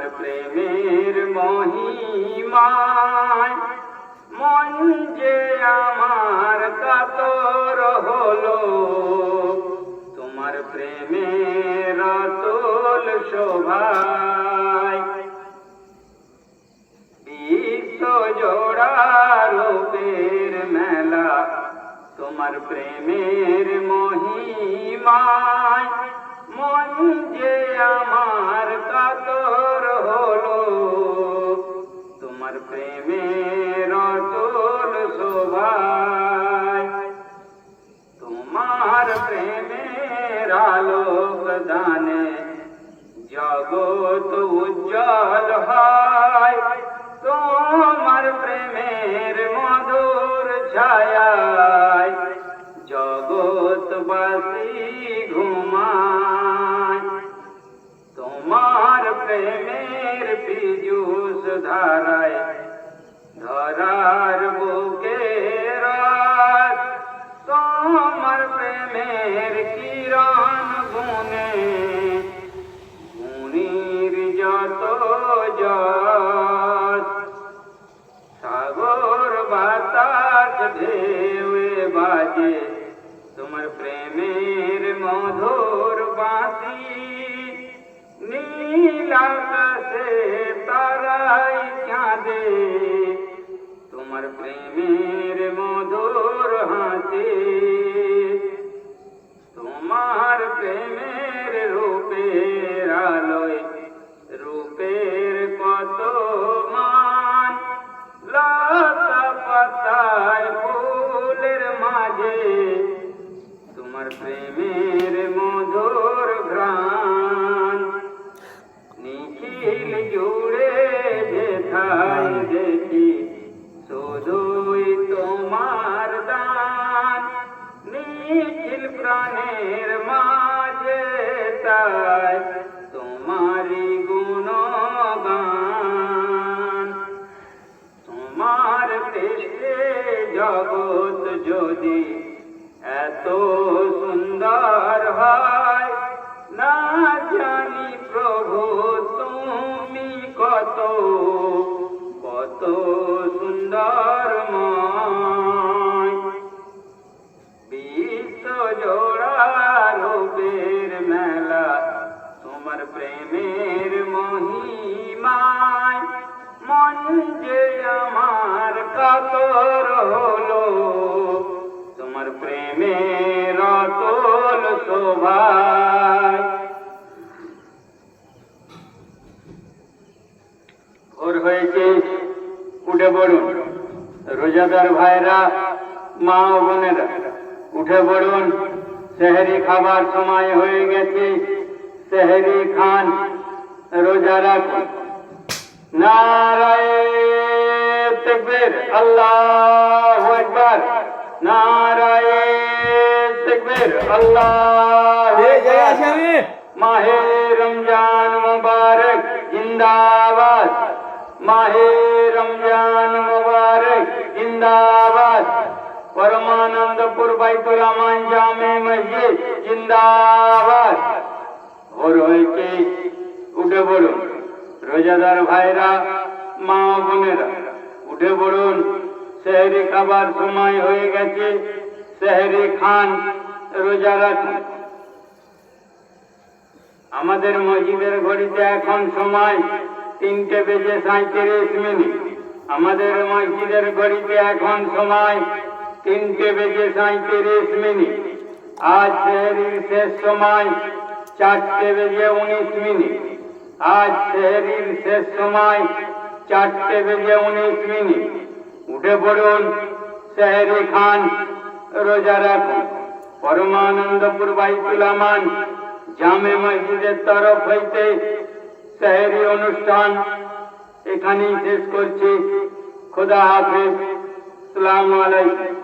তোমার প্রেমের মহিমায় মন যে আমার কাতর হলো, তোমার প্রেমের অতুল শোভায় বিশ্ব মেলা, তোমার প্রেমের মহিমায় মন যে আমার কাতর হলো, তোমার প্রেমের অতুল শোভায়। তোমার প্রেমের আলোক দানে জগৎ উজ্জ্বল হয়। তোমার প্রেমের মধুর ছায়ায় জগৎবাসী তোমার প্রেমের পীযুষ ধারায় ধরার বুকে রাত তোমার প্রেমের কিরণ গুনে গুণীর যত যশ সাগর বাতাস ঢেউয়ে বাজে তোমার প্রেমের মধুর নীল তারাই চাঁদে তোমার প্রেমের মধুর হাসি, তোমার প্রেমের রূপের আলোয়, রূপের কত মান। লতা পাতায় ফুলের মাঝে, তোমার প্রেমের শুধুই তোমার দান, নিখিল প্রাণের মাঝে তাই তোমারি গুণগান। তোমার দেশে জগৎ যদি এত সুন্দর হয়, না মন যে আমার কাতর হলো। তোমার প্রেমের অতল শোভায়। ভোর হয়েছে, উঠে পড়ুন। রোজাদার ভাইরা, মা ও বোনেরা, উঠে পড়ুন। সেহেরি খাবার সময় হয়ে গেছে। সেহেরি খান রোজা রাখুন। नारे तकबीर अल्लाह अकबर नारे तकबीर अल्लाह जय श्री माहे रमजान मुबारक जिंदाबाद माहे रमजान मुबारक जिंदाबाद परमानंदपुर बैतुल अमान जामे मस्जिद जिंदाबाद और के उठे बोलो রোজাদার ভাইরা, মা বোনেরা, উঠে পড়ুন। সেহরি খাবার সময় হয়ে গেছে। সেহরি খান, রোজা রাখুন। আমাদের মসজিদের ঘড়িতে এখন সময় তিনটে বেজে সাঁত্রিশ মিনিট। আমাদের মসজিদের ঘড়িতে এখন সময় তিনটে বেজে সাঁত্রিশ মিনিট। আজ সেহরির শেষ সময় চারটে বেজে উনিশ মিনিট। আজ সেহরির শেষ সময় চারটে বেজে উনিশ মিনিট। উঠে পড়ুন সেহরি খান, রোজা রাখুন। পরমানন্দপুর বাইতুল আমান জামে মসজিদের তরফ হইতে সেহরি অনুষ্ঠান এখানেই শেষ করছি। খোদা হাফিজ। সালাম আলাইকুম।